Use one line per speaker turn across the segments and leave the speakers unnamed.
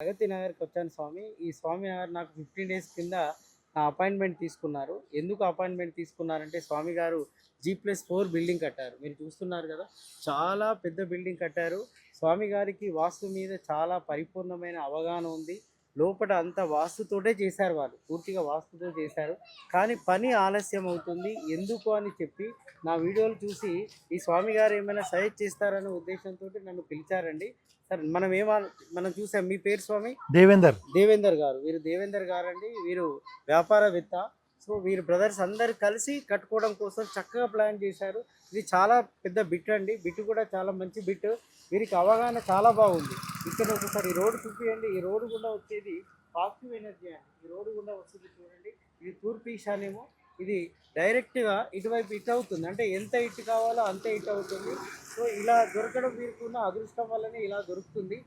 ప్రగతి నగర్కి వచ్చాను స్వామి. ఈ స్వామి నగర్ నాకు ఫిఫ్టీన్ డేస్ కింద నా అపాయింట్మెంట్ తీసుకున్నారు. ఎందుకు అపాయింట్మెంట్ తీసుకున్నారంటే స్వామి గారు జీ ప్లస్ ఫోర్ బిల్డింగ్ కట్టారు. మీరు చూస్తున్నారు కదా చాలా పెద్ద బిల్డింగ్ కట్టారు. స్వామి గారికి వాస్తు మీద చాలా పరిపూర్ణమైన అవగాహన ఉంది. లోపల అంతా వాస్తుతోటే చేశారు వాళ్ళు పూర్తిగా వాస్తుతో చేశారు. కానీ పని ఆలస్యం అవుతుంది. ఎందుకు అని చెప్పి నా వీడియోలు చూసి ఈ స్వామి గారు ఏమైనా సజెస్ట్ చేస్తారనే ఉద్దేశంతో నన్ను పిలిచారండి. సార్ మనం ఏమా మనం చూసాం మీ పేరు స్వామి?
దేవేందర్.
దేవేందర్ గారు. వీరు దేవేందర్ గారు అండి వీరు వ్యాపారవేత్త. సో వీరు బ్రదర్స్ అందరు కలిసి కట్టుకోవడం కోసం చక్కగా ప్లాన్ చేశారు. ఇది చాలా పెద్ద బిట్ అండి. బిట్ కూడా చాలా మంచి బిట్. వీరికి అవగాహన చాలా బాగుంది. ఇక్కడ ఒకసారి ఈ రోడ్డు చూపియండి. ఈ రోడ్డు గుండా వచ్చేది పాజిటివ్ ఎనర్జీ అండి. ఈ రోడ్డు గుండా వస్తుంది చూడండి. ఇది తూర్పు ఈశాన్యము. ఇది డైరెక్ట్గా ఇటువైపు ఇట్ అవుతుంది. అంటే ఎంత ఇటు కావాలో అంతే ఇట్ అవుతుంది. సో ఇలా దొరకడం వీరికున్న అదృష్టం వల్లనే ఇలా దొరుకుతుంది.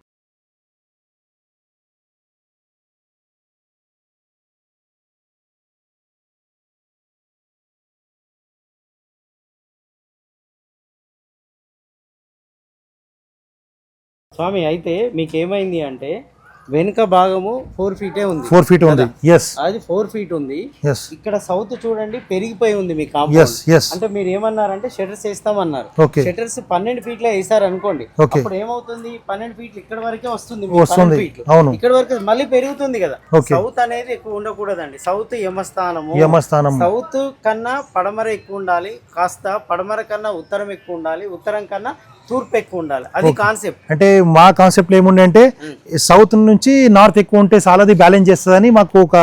స్వామి అయితే మీకు ఏమైంది అంటే వెనుక భాగము ఫోర్ ఫీటే ఉంది.
ఫోర్ ఫీట్ ఉంది. ఎస్
అది ఫోర్ ఫీట్ ఉంది.
ఎస్
ఇక్కడ సౌత్ చూడండి పెరిగిపోయి ఉంది మీ కాంపౌండ్ అంటే మీరు ఏమన్నారంటే షటర్స్ వేస్తామన్నారు.
ఓకే
షటర్స్ పన్నెండు ఫీట్లే వేసారు అనుకోండి అప్పుడు ఏమవుతుంది? పన్నెండు ఫీట్లు ఇక్కడ వరకే వస్తుంది
వస్తుంది. అవును.
ఇక్కడ వరకు మళ్ళీ పెరుగుతుంది కదా. సౌత్ అనేది ఎక్కువ ఉండకూడదండి. సౌత్ యమస్థానము.
యమస్థానం.
సౌత్ కన్నా పడమర ఎక్కువ ఉండాలి. కాస్త పడమర కన్నా ఉత్తరం ఎక్కువ ఉండాలి. ఉత్తరం కన్నా తూర్పు ఎక్కువ ఉండాలి. అది కాన్సెప్ట్
అంటే మా కాన్సెప్ట్ ఏముండే అంటే సౌత్ నుంచి నార్త్ ఎక్కువ ఉంటే చాలాది బ్యాలెన్స్ చేస్తుందని మాకు ఒక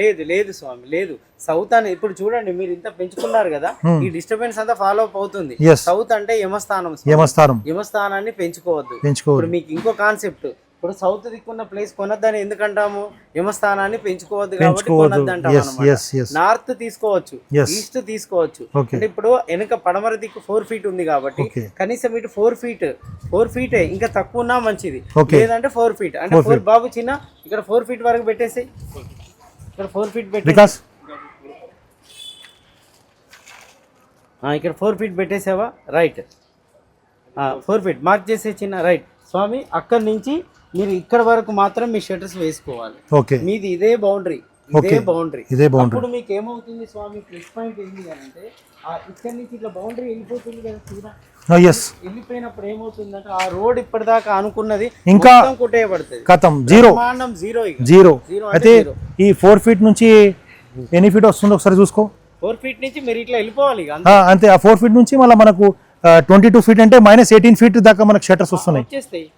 లేదు లేదు స్వామి లేదు. సౌత్ అని ఇప్పుడు చూడండి మీరు ఇంత పెంచుకున్నారు కదా. ఈ డిస్టర్బెన్స్ అంతా ఫాలో అప్ అవుతుంది. సౌత్ అంటే యమస్థానం.
యమస్థానం.
యమస్థానాన్ని పెంచుకోవద్దు.
పెంచుకోవాలి
మీకు ఇంకో కాన్సెప్ట్ ఇప్పుడు సౌత్ దిక్కున్న ప్లేస్ కొనొద్దని ఎందుకంటాము? యమస్థానాన్ని పెంచుకోవద్దు కాబట్టి
ఎస్
నార్త్ తీసుకోవచ్చు ఈస్ట్ తీసుకోవచ్చు. అంటే ఇప్పుడు వెనక పడమర దిక్కు ఫోర్ ఫీట్ ఉంది కాబట్టి కనీసం ఇటు ఫోర్ ఫీట్ ఫోర్ ఫీటే ఇంకా తక్కువ ఉన్నా మంచిది. లేదంటే ఫోర్ ఫీట్ అంటే ఫోర్ బాబు చిన్న ఇక్కడ ఫోర్ ఫీట్ వరకు పెట్టేసి ఇక్కడ ఫోర్ ఫీట్ పెట్టేసి ఇక్కడ ఫోర్ ఫీట్ పెట్టేసావా? రైట్ ఫోర్ ఫీట్ మార్క్ చేసే చిన్న రైట్ స్వామి అక్కడి నుంచి మీరు ఇక్కడ వరకు మాత్రం మీ షటర్స్ వేసుకోవాలి.
ఓకే.
మీది ఇదే బౌండరీ ఇదే. బౌండరీ
ఇదే బౌండరీ
అప్పుడు మీకు ఏమవుతుంది స్వామి ప్లస్ పాయింట్ ఏంటి అని అంటే ఆ ఇక్కడ నుంచి ఇట్లా బౌండరీ వెళ్ళిపోతుంది కదా చూడ వెళ్ళిపోయినప్పుడు ఏమవుతుందంటే ఆ రోడ్ ఇప్పటిదాకా అనుకున్నది
ఇంకా
కొట్టేయబడుతుంది.
కథం జీరో
జీరో
జీరో అయితే ఈ ఫోర్ ఫీట్ నుంచి ఎన్ని ఫీట్ వస్తుందో ఒకసారి చూసుకో.
ఫోర్ ఫీట్ నుంచి మీరు ఇట్లా వెళ్ళిపోవాలి
అంతే. ఆ ఫోర్ ఫీట్ నుంచి మళ్ళీ మనకు ట్వంటీ టూ ఫీట్ అంటే మైనస్ ఎయిటీన్ ఫీట్ దాకా మనకు షట్టర్స్ వస్తున్నాయి.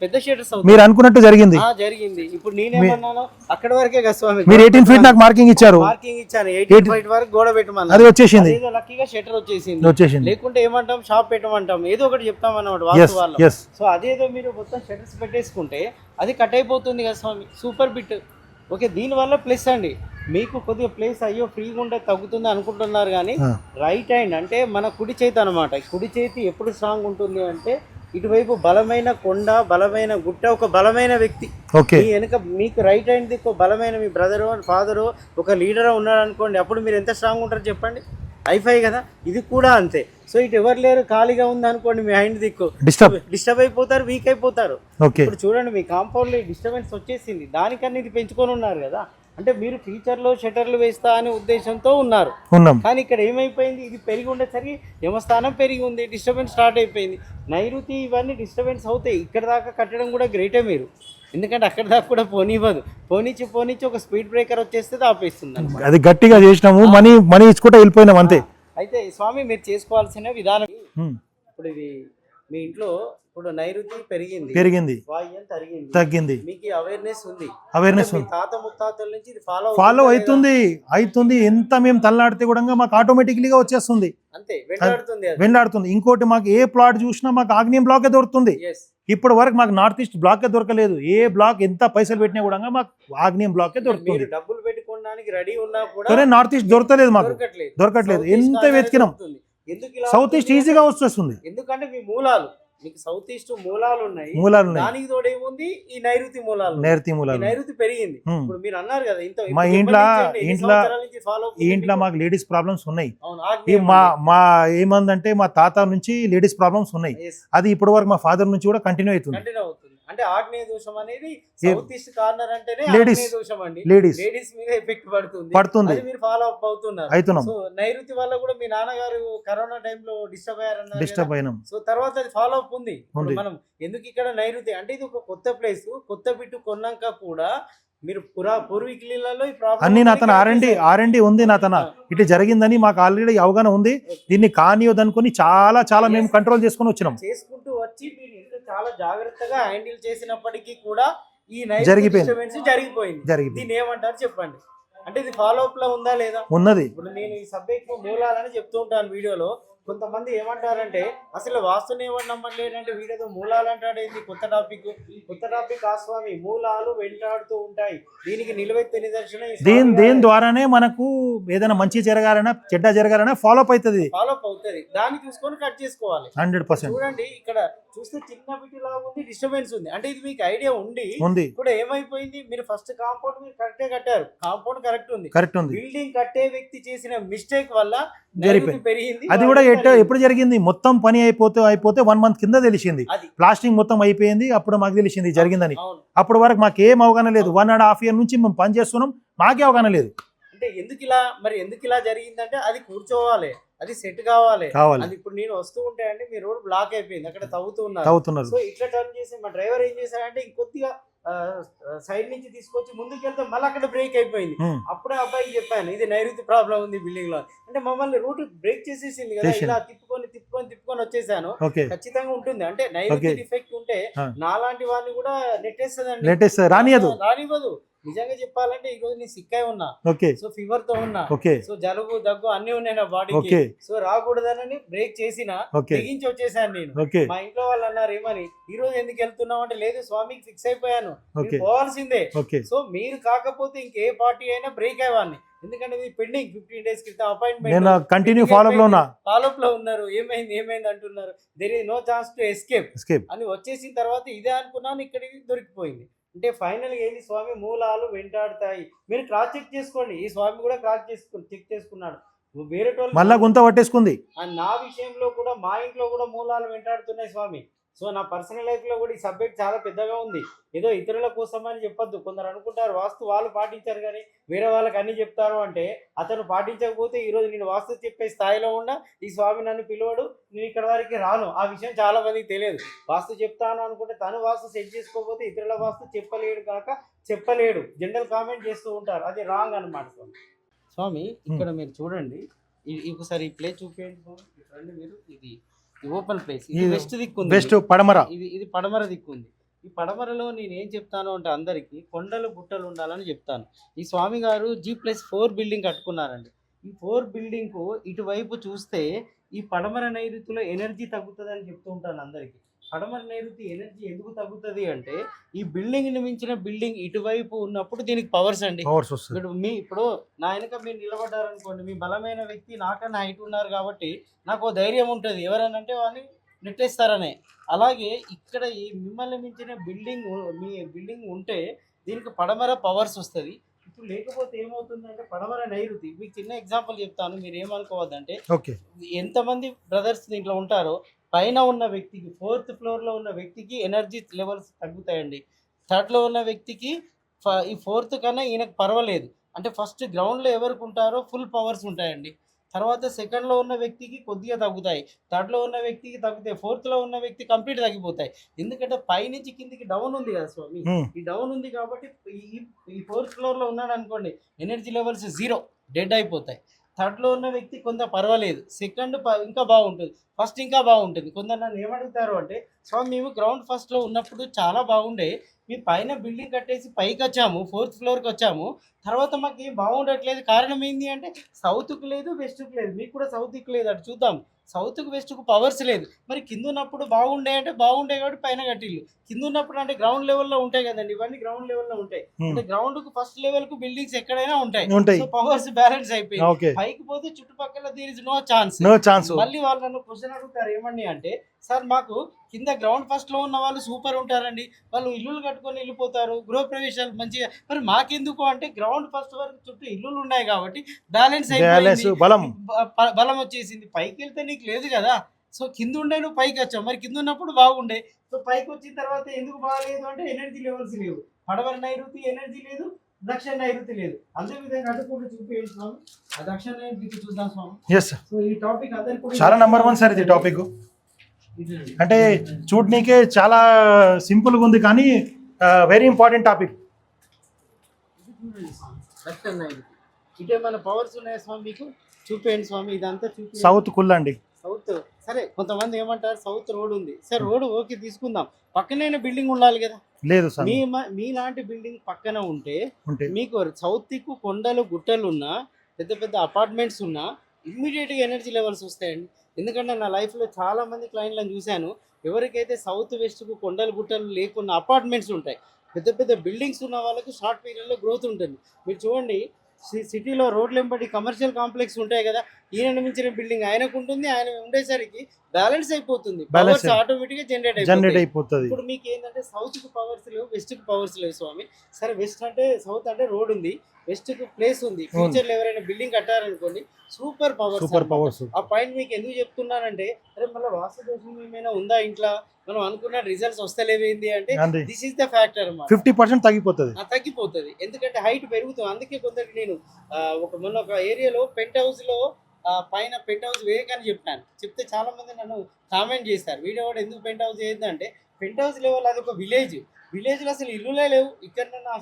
పెద్ద షేటర్స్
మీరు అనుకున్నట్టు జరిగింది.
జరిగింది. ఇప్పుడు అక్కడ వరకే
మీరు ఎయిటీన్ ఫీట్ నాకు మార్కింగ్ ఇచ్చారు.
మార్కింగ్ ఇచ్చాను. ఎయిటీన్ ఫైట్ వరకు గోడ పెట్టమన్నా
అది వచ్చేసింది.
లక్కీగా వచ్చేసింది.
వచ్చేసింది.
లేకుంటే ఏమంటాం? షాప్ పెట్టమంటాం. ఏదో ఒకటి చెప్తాం అన్నమాట సో అదేదో మీరు మొత్తం షటర్స్ పెట్టేసుకుంటే అది కట్ అయిపోతుంది కదా స్వామి. సూపర్ బిట్ ఓకే దీనివల్ల ప్లస్ అండి. మీకు కొద్దిగా ప్లేస్ అయ్యో ఫ్రీగా ఉంటే తగ్గుతుంది అనుకుంటున్నారు కానీ రైట్ హ్యాండ్ అంటే మన కుడి చేతి అనమాట కుడి చేతి ఎప్పుడు స్ట్రాంగ్ ఉంటుంది అంటే ఇటువైపు బలమైన కొండ బలమైన గుట్ట ఒక బలమైన వ్యక్తి.
ఓకే.
మీ వెనుక మీకు రైట్ హ్యాండ్ దిక్కు బలమైన మీ బ్రదరు ఫాదరు ఒక లీడర్ ఉన్నాడు అనుకోండి అప్పుడు మీరు ఎంత స్ట్రాంగ్ ఉంటారు చెప్పండి. ఐఫై కదా? ఇది కూడా అంతే. సో ఇటు ఎవరు లేరు ఖాళీగా ఉంది అనుకోండి మీ హ్యాండ్ దిక్కు.
డిస్టర్బ్
డిస్టర్బ్ అయిపోతారు వీక్ అయిపోతారు. ఇప్పుడు చూడండి మీ కాంపౌండ్లో డిస్టర్బెన్స్ వచ్చేసింది. దానికన్నా ఇది పెంచుకొని ఉన్నారు కదా? అంటే మీరు ఫ్యూచర్లో షటర్లు వేస్తా అనే ఉద్దేశంతో ఉన్నారు.
ఉన్నాం.
కానీ ఇక్కడ ఏమైపోయింది? ఇది పెరిగి ఉండేసరికి యమస్థానం పెరిగి ఉంది డిస్టర్బెన్స్ స్టార్ట్ అయిపోయింది. నైరుతి ఇవన్నీ డిస్టర్బెన్స్ అవుతాయి. ఇక్కడ దాకా కట్టడం కూడా గ్రేటే మీరు. ఎందుకంటే అక్కడ దాకా కూడా పోనివ్వదు. పోనిచ్చి పోనిచ్చి ఒక స్పీడ్ బ్రేకర్ వచ్చేస్తే ఆపేస్తుంది
అది గట్టిగా చేసినాము మనీ మనీ ఇచ్చుకుంటే వెళ్ళిపోయినాం అంతే.
అయితే స్వామి మీరు చేసుకోవాల్సిన విధానం. ఇప్పుడు ఇది మీ ఇంట్లో ఇప్పుడు నైరుతి పెరిగింది.
పెరిగింది. తగ్గింది.
మీకు అవేర్నెస్ ఉంది.
అవేర్నెస్
మీ తాత ముత్తాతల నుంచి ఇది ఫాలో
ఫాలో అవుతుంది. అవుతుంది. ఎంత మేము తల్లాడితే కూడా మాకు ఆటోమేటిక్లీగా వచ్చేస్తుంది.
అంతే. వెంటాడుతుంది అది.
వెండాడుతుంది ఇంకోటి మాకు ఏ ప్లాట్ చూసినా మాకు ఆగ్నేయం బ్లాకే దొరుకుతుంది. ఇప్పటి వరకు మాకు నార్త్ ఈస్ట్ బ్లాకే దొరకలేదు. ఏ బ్లాక్ ఎంత పైసలు పెట్టినా కూడా మాకు ఆగ్నేయం బ్లాకే దొరుకుతుంది.
డబ్బులు పెట్టుకోవడానికి రెడీ ఉన్నా కూడా
నార్త్ ఈస్ట్ దొరకలేదు మాకు.
దొరకట్లేదు.
ఎంత వెతికినాం.
ఎందుకు
సౌత్ ఈస్ట్ ఈజీగా వచ్చేస్తుంది.
ఎందుకంటే మీ మూలాలు మీకు సౌత్ ఈస్ట్ మూలాలు ఉన్నాయి
మూలాలు ఉన్నాయి
దానికి తోడు ఏముంది? ఈ నైరుతి మూలాలు.
నేర్తి మూలాలు
నైరుతి పెరిగింది. ఇప్పుడు మీరు అన్నారు కదా ఇంత
మా ఇంట్లో- ఇంట్లో- ఇంట్లో
మీకు?
లేడీస్ ప్రాబ్లమ్స్ ఉన్నాయి. ఈ మా. మా ఏమందంటే మా తాత నుంచి లేడీస్ ప్రాబ్లమ్స్ ఉన్నాయి. అది ఇప్పటి వరకు మా ఫాదర్ నుంచి కూడా కంటిన్యూ అవుతుంది.
అంటే ఆగ్నేయ దోషం అనేది సౌత్ ఈస్ట్ కార్నర్ అంటేనే. ఆగ్నేయ దోషం అండి.
లేడీస్.
లేడీస్ మీద ఎఫెక్ట్ పడుతుంది.
పడుతుంది.
మీరు ఫాలో అప్ అవుతున్నారు.
అవుతున్నాం.
సో నైరుతి వల్ల కూడా మీ నాన్నగారు కరోనా టైంలో డిస్టర్బ్ అయ్యారన్నారు?
డిస్టర్బ్ అయినాం.
సో తర్వాత అది ఫాలో అప్ ఉంది. మనం ఎందుకు ఇక్కడ నైరుతి? అంటే ఇది ఒక కొత్త ప్లేస్ కొత్త బిట్టు కొన్నాక కూడా మీరు పురా పూర్వీకులలో ఈ ప్రాబ్లం
అన్ని నా తన ఆర్ఎండి ఆర్ఎండి ఉంది నా తన. ఇటు జరిగిందని మాకు ఆల్రెడీ అవగాహన ఉంది. దీన్ని కానియొద్దనుకొని చాలా చాలా మేము కంట్రోల్ చేసుకొని వచ్చినాం.
చేసుకుంటూ వచ్చి చాలా జాగ్రత్తగా హ్యాండిల్ చేసినప్పటికీ కూడా ఈ
జరిగిపోయింది.
జరిగిపోయింది.
జరిగింది
దీన్ని ఏమంటారు చెప్పండి? అంటే ఇది ఫాలో అప్లో ఉందా లేదా?
ఉన్నది.
ఇప్పుడు నేను ఈ సబ్జెక్ట్ మూలాలని చెప్తూ ఉంటాను వీడియోలో. కొంతమంది ఏమంటారంటే అసలు వాస్తుని ఏమని నమ్మట్లేదంటే వీడియోతో మూలాలు అంటాడు ఏంది? కొత్త టాపిక్ కొత్త టాపిక్ ఆ స్వామి మూలాలు వెంటాడుతూ ఉంటాయి. దీనికి నిలువెత్తి నిదర్శనం
దీని దేని ద్వారానే మనకు ఏదైనా మంచి జరగాలన్నా చెడ్డ జరగాలన్నా ఫాలో అప్ అవుతుంది.
ఫాలో అప్ అవుతుంది. దాన్ని చూసుకొని కట్ చేసుకోవాలి.
Hundred percent.
చూడండి ఇక్కడ చూస్తే చిన్న బిట్ లాగా ఉంది డిస్టర్బెన్స్ ఉంది. అంటే ఇది మీకు ఐడియా ఉండి
ఉంది.
కూడా ఏమైపోయింది? మీరు ఫస్ట్ కాంపౌండ్ మీరు కరెక్టే కట్టారు. కాంపౌండ్ కరెక్ట్ ఉంది.
కరెక్ట్ ఉంది.
బిల్డింగ్ కట్టే వ్యక్తి చేసిన మిస్టేక్ వల్ల పెరిగింది
అది కూడా ఎట్ట ఎప్పుడు జరిగింది? మొత్తం పని అయిపోతే అయిపోతే వన్ మంత్ కింద తెలిసింది. ప్లాస్టింగ్ మొత్తం అయిపోయింది అప్పుడు మాకు తెలిసింది జరిగిందని. అప్పటి వరకు మాకు ఏం అవగాహన లేదు. వన్ అండ్ హాఫ్ ఇయర్ నుంచి మేము పని చేస్తున్నాం మాకే అవగాహన లేదు.
అంటే ఎందుకు ఇలా మరి ఎందుకు ఇలా జరిగిందంటే అది కూర్చోవాలి. అది సెట్ కావాలి.
కావాలి.
అది ఇప్పుడు నేను వస్తూ ఉంటే అంటే మీ రోడ్ బ్లాక్ అయిపోయింది. అక్కడ తవ్వుతూ ఉన్నారు
తవ్వుతున్నారు.
సో ఇట్లా టర్న్ చేసి మా డ్రైవర్ ఏం చేశాడంటే ఇంకొద్దిగా సైడ్ నుంచి తీసుకొచ్చి ముందుకు వెళ్తే మళ్ళీ అక్కడ బ్రేక్ అయిపోయింది. అప్పుడే అబ్బాయికి చెప్పాను ఇది నైరుతి ప్రాబ్లం ఉంది బిల్డింగ్లో. అంటే మమ్మల్ని రూట్ బ్రేక్ చేసేసింది కదా. ఇలా తిప్పుకొని తిప్పుకొని తిప్పుకొని వచ్చేసాను. ఖచ్చితంగా ఉంటుంది. అంటే నైరుతి. డిఫెక్ట్ ఉంటే. నాలాంటి వాడిని కూడా
రానియదు
రానివ్వదు. నిజంగా చెప్పాలంటే ఈ రోజు నేను సిక్ అయి ఉన్నా.
ఓకే.
సో ఫీవర్తో ఉన్నా.
ఓకే.
సో జలుబు దగ్గు అన్ని ఉన్నాయి నా బాడీకి సో రాకూడదని బ్రేక్ చేసిన తెగించి వచ్చేసాను నేను. మా ఇంట్లో వాళ్ళు అన్నారు ఏమని? ఈ రోజు ఎందుకు వెళ్తున్నావు? అంటే లేదు స్వామికి ఫిక్స్ అయిపోయాను. నేను పోవాల్సిందే. సో మీరు కాకపోతే ఇంకే పార్టీ అయినా బ్రేక్ అయ్యేవాడిని. ఎందుకంటే ఇది పెండింగ్ ఫిఫ్టీన్ డేస్ క్రితం
నేను
అపాయింట్మెంట్
కంటిన్యూ ఫాలో అప్లో ఉన్నా.
ఫాలోఅప్లో ఉన్నారు. ఏమైంది ఏమైంది అంటున్నారు. There is no chance to escape
escape
అని వచ్చేసిన తర్వాత ఇదే అనుకున్నాను ఇక్కడికి దొరికిపోయింది. అంటే ఫైనల్గా ఏంది స్వామి? మూలాలు వెంటాడుతాయి. మీరు క్రాస్ చెక్ చేసుకోండి. ఈ స్వామి కూడా క్రాస్ చేసుకు చెక్ చేసుకున్నాడు. వేరే
మళ్ళా గుంత పట్టేసుకుంది.
నా విషయంలో కూడా మా ఇంట్లో కూడా మూలాలు వెంటాడుతున్నాయి స్వామి. సో నా పర్సనల్ లైఫ్లో కూడా ఈ సబ్జెక్ట్ చాలా పెద్దగా ఉంది. ఏదో ఇతరుల కోసం అని చెప్పొద్దు. కొందరు అనుకుంటారు వాస్తు వాళ్ళు పాటించారు కానీ వేరే వాళ్ళకి అన్ని చెప్తారు అంటే అతను పాటించకపోతే ఈ రోజు నేను వాస్తు చెప్పే స్థాయిలో ఉన్న ఈ స్వామి నన్ను పిలవడు నేను ఇక్కడ వరకు రాను. ఆ విషయం చాలా మందికి తెలియదు. వాస్తు చెప్తాను అనుకుంటే తను వాస్తు సెట్ చేసుకోకపోతే ఇతరుల వాస్తు చెప్పలేడు కాక చెప్పలేడు. జనరల్ కామెంట్ చేస్తూ ఉంటారు. అది రాంగ్ అన్నమాట స్వామి. స్వామి ఇక్కడ మీరు చూడండి. ఇది ఒకసారి ఈ ప్లే చూపించండి స్వామి. ఇక్కడ రండి మీరు. ఇది ఓపెన్ ప్లేస్ ఇది వెస్ట్ దిక్కు ఉంది.
బెస్ట్ పడమర.
ఇది ఇది పడమర దిక్కు ఉంది. ఈ పడమరలో నేను ఏం చెప్తాను అంటే అందరికీ కొండలు గుట్టలు ఉండాలని చెప్తాను. ఈ స్వామి గారు జీ ప్లస్ ఫోర్ బిల్డింగ్ కట్టుకున్నారండి. ఈ ఫోర్ బిల్డింగ్కు ఇటువైపు చూస్తే ఈ పడమర నైరుతిలో ఎనర్జీ తగ్గుతుంది అని చెప్తూ ఉంటాను అందరికీ. పడమర నైరుతి ఎనర్జీ ఎందుకు తగ్గుతుంది అంటే ఈ బిల్డింగ్ని మించిన బిల్డింగ్ ఇటువైపు ఉన్నప్పుడు దీనికి పవర్స్ అండి.
పవర్స్
ఇప్పుడు మీ ఇప్పుడు నా వెనక మీరు నిలబడ్డారు అనుకోండి మీ బలమైన వ్యక్తి నాకన్నా హైట్ ఉన్నారు కాబట్టి నాకు ధైర్యం ఉంటుంది. ఎవరన్నా అంటే వాళ్ళని నెట్టేస్తారనే. అలాగే ఇక్కడ ఈ మిమ్మల్ని మించిన బిల్డింగ్ మీ బిల్డింగ్ ఉంటే దీనికి పడమర పవర్స్ వస్తుంది. ఇప్పుడు లేకపోతే ఏమవుతుందంటే పడమర నైరుతి మీకు చిన్న ఎగ్జాంపుల్ చెప్తాను మీరు ఏమనుకోవద్దంటే
ఓకే.
ఎంతమంది బ్రదర్స్ దీంట్లో ఉంటారో పైన ఉన్న వ్యక్తికి ఫోర్త్ ఫ్లోర్లో ఉన్న వ్యక్తికి ఎనర్జీ లెవెల్స్ తగ్గుతాయండి. థర్డ్లో ఉన్న వ్యక్తికి ఫ- ఈ ఫోర్త్ కన్నా ఈయనకు పర్వాలేదు. అంటే ఫస్ట్ గ్రౌండ్లో ఎవరికి ఉంటారో ఫుల్ పవర్స్ ఉంటాయండి. తర్వాత సెకండ్లో ఉన్న వ్యక్తికి కొద్దిగా తగ్గుతాయి. థర్డ్లో ఉన్న వ్యక్తికి తగ్గుతాయి ఫోర్త్లో ఉన్న వ్యక్తి కంప్లీట్ తగ్గిపోతాయి. ఎందుకంటే పైనుంచి కిందికి డౌన్ ఉంది కదా స్వామి. ఈ డౌన్ ఉంది కాబట్టి ఈ ఈ ఫోర్త్ ఫ్లోర్లో ఉన్నాడు అనుకోండి ఎనర్జీ లెవెల్స్ జీరో డెడ్ అయిపోతాయి. థర్డ్లో ఉన్న వ్యక్తి కొంత పర్వాలేదు. సెకండ్ ఇంకా బాగుంటుంది. ఫస్ట్ ఇంకా బాగుంటుంది. కొందరు నన్ను ఏమడుగుతారు అంటే సో మేము గ్రౌండ్ ఫస్ట్లో ఉన్నప్పుడు చాలా బాగుండే. మీ పైన బిల్డింగ్ కట్టేసి పైకి వచ్చాము ఫోర్త్ ఫ్లోర్కి వచ్చాము. తర్వాత మాకు ఏం బాగుండట్లేదు. కారణం ఏంటి అంటే సౌత్కి లేదు వెస్ట్కి లేదు. మీకు కూడా సౌత్కి లేదు. అటు చూద్దాం. సౌత్కి వెస్ట్కు పవర్స్ లేదు. మరి కింద ఉన్నప్పుడు బాగుండే అంటే బాగుండే కాబట్టి పైన కట్టిల్లు కింద ఉన్నప్పుడు అంటే గ్రౌండ్ లెవెల్లో ఉంటాయి కదండి. ఇవన్నీ గ్రౌండ్ లెవెల్లో ఉంటాయి.
ఉమ్,
అంటే గ్రౌండ్కు ఫస్ట్ లెవెల్కు బిల్డింగ్స్ ఎక్కడైనా ఉంటాయి. సో పవర్స్ బ్యాలెన్స్ అయిపోయింది.
ఓకే
పైకి పోతే చుట్టుపక్కల there is no chance
no chance
మళ్ళీ వాళ్ళు నన్ను క్వశ్చన్ అడుగుతారు. ఏమని అంటే సార్ మాకు కింద గ్రౌండ్ ఫస్ట్లో ఉన్న వాళ్ళు సూపర్ ఉంటారండి. వాళ్ళు ఇల్లులు కట్టుకొని వెళ్ళిపోతారు గృహ ప్రవేశాలు మంచిగా. మరి మాకెందుకు అంటే గ్రౌండ్ ఫస్ట్ వరకు చుట్టూ ఇల్లులు ఉన్నాయి కాబట్టి బ్యాలెన్స్ అయిపోయింది.
బలం.
వచ్చేసింది. పైకి వెళ్తే నీకు లేదు కదా. సో కింద ఉండే నువ్వు పైకి వచ్చావు. మరి కింద ఉన్నప్పుడు బాగుండే. సో పైకి వచ్చిన తర్వాత ఎందుకు బాగాలేదు అంటే ఎనర్జీ లెవెల్స్ లేవు. పడవల నైరుతి ఎనర్జీ లేదు దక్షిణ నైరుతి లేదు. అదే విధంగా అడ్డుకుంటూ చూపించండి స్వామి. ఆ దక్షిణ నైరుతి చూద్దాం స్వామి. సో ఈ టాపిక్ అందరికి కూడా
చాలా నంబర్ వన్ సార్ ఇది టాపిక్. అంటే చూడనీకే చాలా సింపుల్గా ఉంది కానీ వెరీ ఇంపార్టెంట్ టాపిక్
ఇటే మన పవర్స్ ఉన్నాయి స్వామి మీకు? చూపేయండి స్వామి ఇదంతా చూపి
సౌత్ కుల్ అండి.
సౌత్ సరే కొంతమంది ఏమంటారు సౌత్ రోడ్ ఉంది. సరే రోడ్ ఓకే తీసుకుందాం. పక్కనే బిల్డింగ్ ఉండాలి కదా.
లేదు సార్.
మీ మ- మీలాంటి బిల్డింగ్ పక్కన ఉంటే
ఉంటే.
మీకు సౌత్ దిక్కు కొండలు గుట్టలు ఉన్నా పెద్ద పెద్ద అపార్ట్మెంట్స్ ఉన్నా ఇమ్మీడియట్గా ఎనర్జీ లెవెల్స్ వస్తాయండి. ఎందుకంటే నా లైఫ్లో చాలా మంది క్లయింట్లను చూశాను. ఎవరికైతే సౌత్ వెస్ట్కు కొండలు గుట్టలు లేకున్న అపార్ట్మెంట్స్ ఉంటాయి పెద్ద పెద్ద బిల్డింగ్స్ ఉన్న వాళ్ళకి షార్ట్ పీరియడ్లో గ్రోత్ ఉంటుంది. మీరు చూడండి సి- సిటీలో రోడ్లు వెంబడి కమర్షియల్ కాంప్లెక్స్ ఉంటాయి కదా ఈయన మించిన బిల్డింగ్ ఆయనకు ఉంటుంది ఆయన ఉండేసరికి బ్యాలెన్స్ అయిపోతుంది. పవర్స్ ఆటోమేటిక్గా జనరేట్
జనరేట్
అయిపోతుంది
అయిపోతుంది.
ఇప్పుడు మీకు ఏంటంటే సౌత్కు పవర్స్ లేవు వెస్ట్కు పవర్స్ లేవు స్వామి. సరే వెస్ట్ అంటే సౌత్ అంటే రోడ్ ఉంది. వెస్ట్కు ప్లేస్ ఉంది. ఫ్యూచర్లో ఎవరైనా బిల్డింగ్ కట్టారనుకోండి సూపర్ పవర్స్
సూపర్ పవర్స్
ఆ పాయింట్ మీకు ఎందుకు చెప్తున్నానంటే అరే మళ్ళీ వాస్తు దోషం ఏమైనా ఉందా ఇంట్లో? మనం అనుకున్న రిజల్ట్స్ వస్తలేవేంది అంటే దిస్ ఇస్ ద ఫ్యాక్టర్ అన్నమాట.
ఫిఫ్టీ పర్సెంట్ తగ్గిపోతుంది.
ఆ, తగ్గిపోతుంది. ఎందుకంటే హైట్ పెరుగుతుంది. అందుకే కొందరికి నేను ఒక మొన్న ఒక ఏరియాలో పెంట్ హౌస్లో పైన పెంట్ హౌస్ వేయకని చెప్పాను చెప్తే చాలా మంది నన్ను కామెంట్ చేస్తారు వీడియో కూడా ఎందుకు పెంట్ హౌస్ చేయొద్దంటే పెంట్ హౌస్ లెవెల్ అది ఒక విలేజ్. విలేజ్లో అసలు ఇల్లులే లేవు. ఇక్కడ నా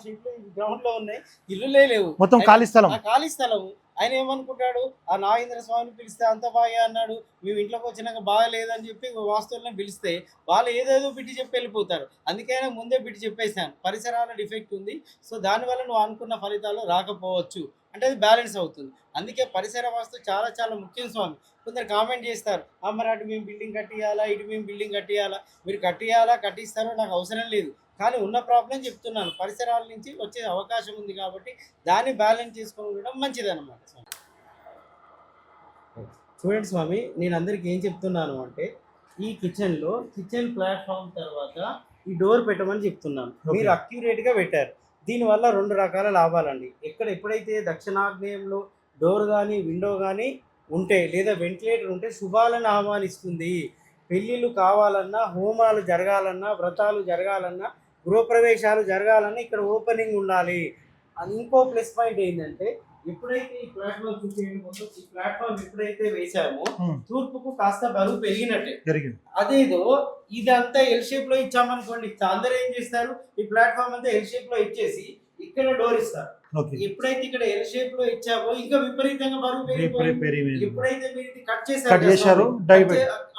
గ్రౌండ్లో ఉన్నాయి. ఇల్లులే లేవు.
మొత్తం ఖాళీ స్థలం.
ఆ ఖాళీ స్థలం. ఆయన ఏమనుకుంటాడు? ఆ నాగేంద్ర స్వామిని పిలిస్తే అంత బాగా అన్నాడు. మేము ఇంట్లోకి వచ్చినాక బాగాలేదని చెప్పి వాస్తువులను పిలిస్తే వాళ్ళు ఏదేదో బిట్టి చెప్పి వెళ్ళిపోతారు. అందుకే ముందే బిట్టి చెప్పేశాను. పరిసరాల డిఫెక్ట్ ఉంది. సో దానివల్ల నువ్వు అనుకున్న ఫలితాలు రాకపోవచ్చు. అంటే అది బ్యాలెన్స్ అవుతుంది. అందుకే పరిసర వాస్తు చాలా చాలా ముఖ్యం స్వామి. కొందరు కామెంట్ చేస్తారు "ఆ, మరి అటు మేము బిల్డింగ్ కట్టియాలా? ఇటు మేము బిల్డింగ్ కట్టియాలా? మీరు కట్టియాలా? కట్టిస్తారో నాకు అవసరం లేదు. కానీ ఉన్న ప్రాబ్లం చెప్తున్నాను. పరిసరాల నుంచి వచ్చే అవకాశం ఉంది కాబట్టి దాన్ని బ్యాలెన్స్ చేసుకొని ఉండడం మంచిది అనమాట చూడండి స్వామి నేను అందరికి ఏం చెప్తున్నాను అంటే ఈ కిచెన్లో కిచెన్ ప్లాట్ఫామ్ తర్వాత ఈ డోర్ పెట్టమని చెప్తున్నాను. మీరు అక్యురేట్గా పెట్టారు. దీనివల్ల రెండు రకాల లాభాలండి. ఎక్కడ ఎప్పుడైతే దక్షిణాగ్నేయంలో డోర్ కానీ విండో కానీ ఉంటే లేదా వెంటిలేటర్ ఉంటే శుభాలను ఆహ్వానిస్తుంది. పెళ్ళిళ్ళు కావాలన్నా హోమాలు జరగాలన్నా వ్రతాలు జరగాలన్నా గృహప్రవేశాలు జరగాలన్నా ఇక్కడ ఓపెనింగ్ ఉండాలి. ఇంకో ప్లస్ పాయింట్ ఏంటంటే ఎప్పుడైతే ఈ ప్లాట్ఫామ్ చూసేయండి మొత్తం ఈ ప్లాట్ఫామ్ ఎప్పుడైతే వేసామో. తూర్పుకు కాస్త బరువు పెరిగినట్టే.
జరిగింది
అదేదో ఇదంతా ఎల్ షేప్లో ఇచ్చామనుకోండి అందరూ ఏం చేస్తారు? ఈ ప్లాట్ఫామ్ అంతా ఎల్ షేప్లో ఇచ్చేసి ఇక్కడ డోర్ ఇస్తారు. ఎప్పుడైతే ఇక్కడ ఎల్ షేప్లో ఇచ్చామో ఇంకా విపరీతంగా బరువు పెరిగిపోయింది. ఎప్పుడైతే మీరు ఇది కట్ చేశారు
కట్ చేశారు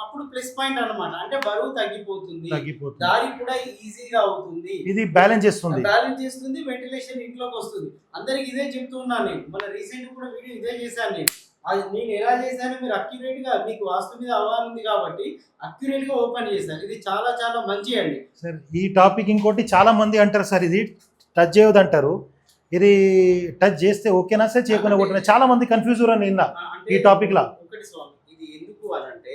అప్పుడు ప్లస్ పాయింట్ అన్నమాట. అంటే బరువు తగ్గిపోతుంది.
తగ్గిపోతుంది.
దారి కూడా ఈజీగా అవుతుంది.
ఇది బ్యాలెన్స్ చేస్తుంది.
బ్యాలెన్స్ చేస్తుంది వెంటిలేషన్ ఇంట్లోకి వస్తుంది. అందరికి ఇదే చెప్తూ ఉన్నాను నేను. మన రీసెంట్ కూడా వీడియో ఇదే చేశాను నేను. అది నేను ఎలా చేశానో మీరు అక్యురేట్గా మీకు వాస్తు మీద అవగాహన ఉంది కాబట్టి అక్యురేట్గా ఓపెన్ చేశాను ఇది చాలా చాలా మంచి అండి
సార్ ఈ టాపిక్ ఇంకోటి చాలా మంది అంటారు సార్ ఇది టచ్ చేయవద్దు అంటారు ఇది టచ్ చేస్తే ఓకేనా? సార్ చేయకుండా ఓకేనా చాలా మంది కన్ఫ్యూజ్ అని నిన్న ఈ topic లా?
ఒకటి స్వామి ఇది ఎందుకు అని అంటే.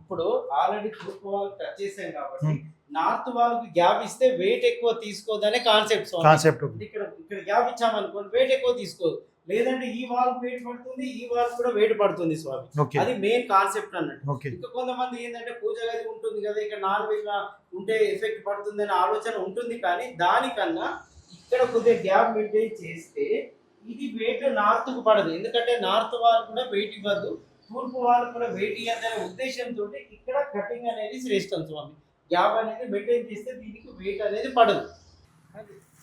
ఇప్పుడు ఆల్రెడీ తూర్పు వాళ్ళు టచ్ చేశాం కాబట్టి. నార్త్ వాళ్ళకి గ్యాప్ ఇస్తే వెయిట్ ఎక్కువ తీసుకోదనే కాన్సెప్ట్
కాన్సెప్ట్
ఇక్కడ ఇక్కడ గ్యాప్ ఇచ్చామనుకోండి వెయిట్ ఎక్కువ తీసుకోదు. లేదంటే ఈ వాల్ వెయిట్ పడుతుంది ఈ వాల్ కూడా వెయిట్ పడుతుంది స్వామి. అది మెయిన్ కాన్సెప్ట్ అన్నట్టు. ఇంకా కొంతమంది ఏంటంటే పూజ గది ఉంటుంది కదా ఇక్కడ నాన్ వెజ్ ఉంటే ఎఫెక్ట్ పడుతుంది అనే ఆలోచన ఉంటుంది కానీ దానికన్నా ఇక్కడ కొద్దిగా గ్యాప్ మెయింటైన్ చేస్తే ఇది వెయిట్ నార్త్కు పడదు. ఎందుకంటే నార్త్ వాళ్ళు కూడా వెయిట్ ఇవ్వద్దు. తూర్పు వాళ్ళు కూడా వెయిట్ ఇవ్వద్దనే ఉద్దేశంతో ఇక్కడ కటింగ్ అనేది శ్రేష్టం స్వామి. గ్యాప్ అనేది మెయింటైన్ చేస్తే దీనికి వెయిట్ అనేది పడదు.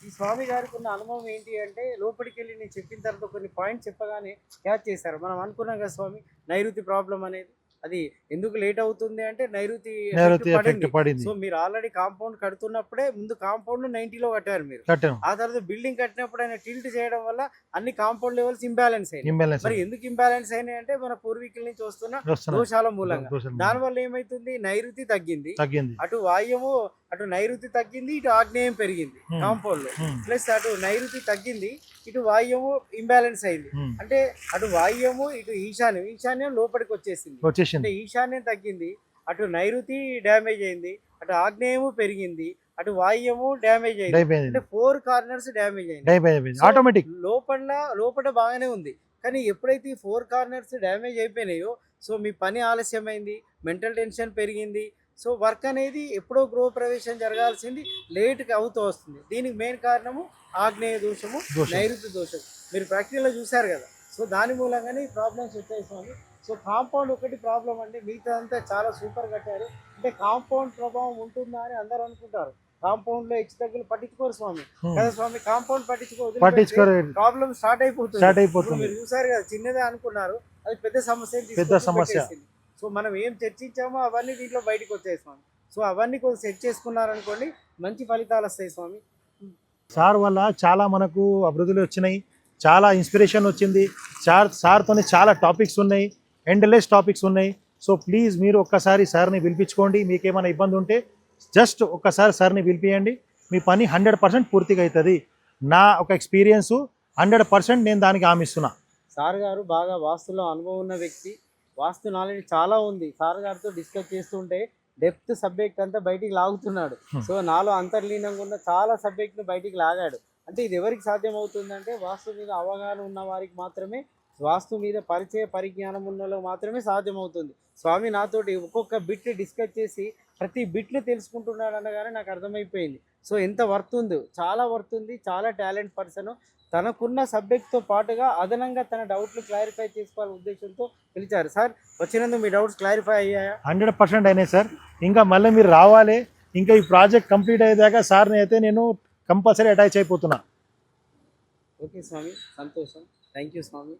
ఈ స్వామి గారికి ఉన్న అనుభవం ఏంటి అంటే లోపలికి వెళ్ళి నేను చెప్పిన తర్వాత కొన్ని పాయింట్స్ చెప్పగానే క్యాచ్ చేశారు. మనం అనుకున్నాం కదా స్వామి నైరుతి ప్రాబ్లం అనేది. అది ఎందుకు లేట్ అవుతుంది అంటే నైరుతి
నేరతి ఎఫెక్ట్
పడింది. సో మీరు ఆల్రెడీ కాంపౌండ్ కడుతున్నప్పుడే ముందు కాంపౌండ్ నైన్టీలో కట్టారు మీరు. ఆ తర్వాత బిల్డింగ్ కట్టినప్పుడు ఆయన టిల్ట్ చేయడం వల్ల అన్ని కాంపౌండ్ లెవెల్స్ ఇంబ్యాలెన్స్ అయినాయి. మరి ఎందుకు ఇంబ్యాలెన్స్ అయినాయి అంటే మన పూర్వీకుల నుంచి వస్తున్న దోషాల మూలంగా. దానివల్ల ఏమైతుంది? నైరుతి తగ్గింది.
తగ్గింది.
అటు వాయువు అటు నైరుతి తగ్గింది ఇటు ఆగ్నేయం పెరిగింది.
కాంపౌండ్లో.
ప్లస్ అటు నైరుతి తగ్గింది ఇటు వాయువు ఇంబ్యాలెన్స్ అయింది. అంటే అటు వాయువు ఇటు ఈశాన్యం ఈశాన్యం లోపలికి వచ్చేసింది. అంటే ఈశాన్యం తగ్గింది అటు నైరుతి డ్యామేజ్ అయింది అటు ఆగ్నేయము పెరిగింది అటు వాయువు డ్యామేజ్ అయింది. అంటే ఫోర్ కార్నర్స్ డ్యామేజ్ అయింది.
ఆటోమేటిక్
లోపల లోపల బాగానే ఉంది. కానీ ఎప్పుడైతే ఈ ఫోర్ కార్నర్స్ డ్యామేజ్ అయిపోయినాయో సో మీ పని ఆలస్యమైంది మెంటల్ టెన్షన్ పెరిగింది సో వర్క్ అనేది ఎప్పుడో గృహ ప్రవేశం జరగాల్సింది లేట్గా అవుతూ వస్తుంది. దీనికి మెయిన్ కారణము ఆగ్నేయ దోషము
దోషం.
నైరుతి దోషం. మీరు ప్రాక్టికల్లో చూశారు కదా. సో దాని మూలంగానే ఈ ప్రాబ్లమ్స్ వచ్చాయి స్వామి. సో కాంపౌండ్ ఒకటి ప్రాబ్లం అండి. మిగతా అంతా చాలా సూపర్ కట్టారు. అంటే కాంపౌండ్ ప్రభావం ఉంటుందా అని అందరూ అనుకుంటారు. కాంపౌండ్లో హెచ్చు తగ్గులు పట్టించుకోరు స్వామి. కదా స్వామి కాంపౌండ్ పట్టించుకో
పట్టించుకోరు.
ప్రాబ్లం స్టార్ట్ అయిపోతుంది.
స్టార్ట్ అయిపోతుంది.
మీరు చూసారు కదా చిన్నదే అనుకున్నారు. అది పెద్ద సమస్య
పెద్ద సమస్య.
సో మనం ఏం చర్చించామో అవన్నీ దీంట్లో బయటకు వచ్చాయి స్వామి. సో అవన్నీ కొంచెం సెట్ చేసుకున్నారనుకోండి మంచి ఫలితాలు వస్తాయి స్వామి.
సార్ వల్ల చాలా మనకు అభివృద్ధులు వచ్చినాయి చాలా ఇన్స్పిరేషన్ వచ్చింది. సార్ సార్తోనే చాలా టాపిక్స్ ఉన్నాయి ఎండ్లెస్ టాపిక్స్ ఉన్నాయి. సో ప్లీజ్ మీరు ఒక్కసారి సార్ని పిలిపించుకోండి మీకు ఏమైనా ఇబ్బంది ఉంటే జస్ట్ ఒక్కసారి సార్ని పిలిపియండి. మీ పని హండ్రెడ్ పర్సెంట్ పూర్తిగా అవుతుంది. నా ఒక ఎక్స్పీరియన్స్ హండ్రెడ్ పర్సెంట్ నేను దానికి హామీస్తున్నా
సార్ గారు బాగా వాస్తులో అనుభవం ఉన్న వ్యక్తి. వాస్తు నాలెడ్జ్ చాలా ఉంది. సార్ గారితో డిస్కస్ చేస్తుంటే డెప్త్ సబ్జెక్ట్ అంతా బయటికి లాగుతున్నాడు. సో నాలో అంతర్లీనంగా ఉన్న చాలా సబ్జెక్ట్ని బయటికి లాగాడు. అంటే ఇది ఎవరికి సాధ్యం అవుతుందంటే వాస్తు మీద అవగాహన ఉన్న వారికి మాత్రమే వాస్తు మీద పరిచయ పరిజ్ఞానం ఉన్న మాత్రమే సాధ్యం అవుతుంది స్వామి నాతోటి ఒక్కొక్క బిట్ డిస్కస్ చేసి ప్రతి బిట్లు తెలుసుకుంటున్నాడు అనగానే నాకు అర్థమైపోయింది. సో ఎంత వర్త్ ఉంది చాలా వర్త్ ఉంది చాలా టాలెంట్ పర్సన్ తనకున్న సబ్జెక్ట్తో పాటుగా అదనంగా తన డౌట్లు క్లారిఫై చేసుకోవాలనే ఉద్దేశంతో పిలిచారు. సార్ వచ్చినందుకు మీ డౌట్స్ క్లారిఫై అయ్యాయా?
హండ్రెడ్ పర్సెంట్ అయినాయి సార్. ఇంకా మళ్ళీ మీరు రావాలి. ఇంకా ఈ ప్రాజెక్ట్ కంప్లీట్ అయ్యేదాకా సార్ని అయితే నేను కంపల్సరీ అటాచ్ అయిపోతున్నా.
ఓకే స్వామి సంతోషం. Thank you Swamy.